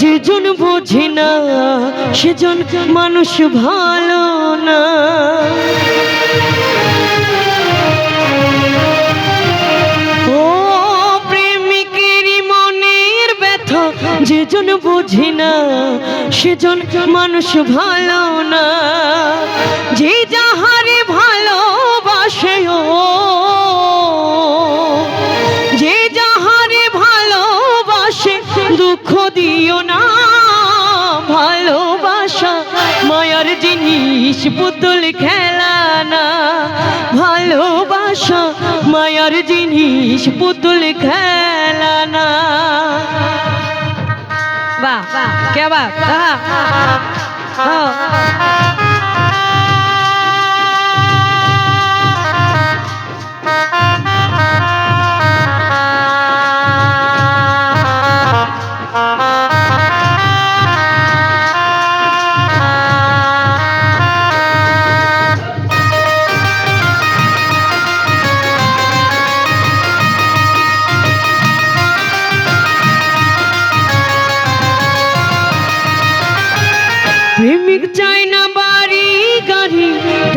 যেজন বোঝে না, সেজন মানুষ ভালো না। যেজন বুঝি না, সেজন মানুষ ভালো না। যে যাহারে দুঃখ দিও না, ভালোবাসা, মায়ার জিনিস, পুতুল খেলা না। ভালোবাসা, মায়ার জিনিস, পুতুল খেলা না। বাহ কে বাহ?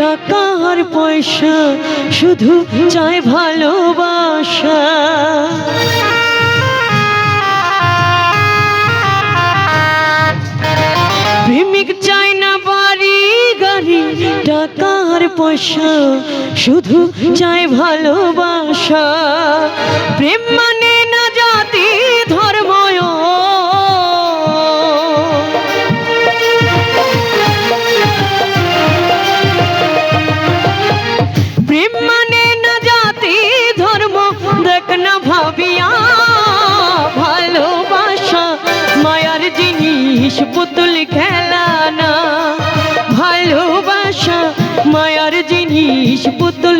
গাড়ি টাকা আর পয়সা, শুধু চায় ভালোবাসা। প্রেমিক চাই না বাড়ি, গাড়ি টাকা আর পয়সা, শুধু চায় ভালোবাসা। প্রেম দেখ না ভাবিয়া ভালোবাসা মায়ার জিনিস পুতুল খেলা না। ভালোবাসা মায়ার জিনিস পুতুল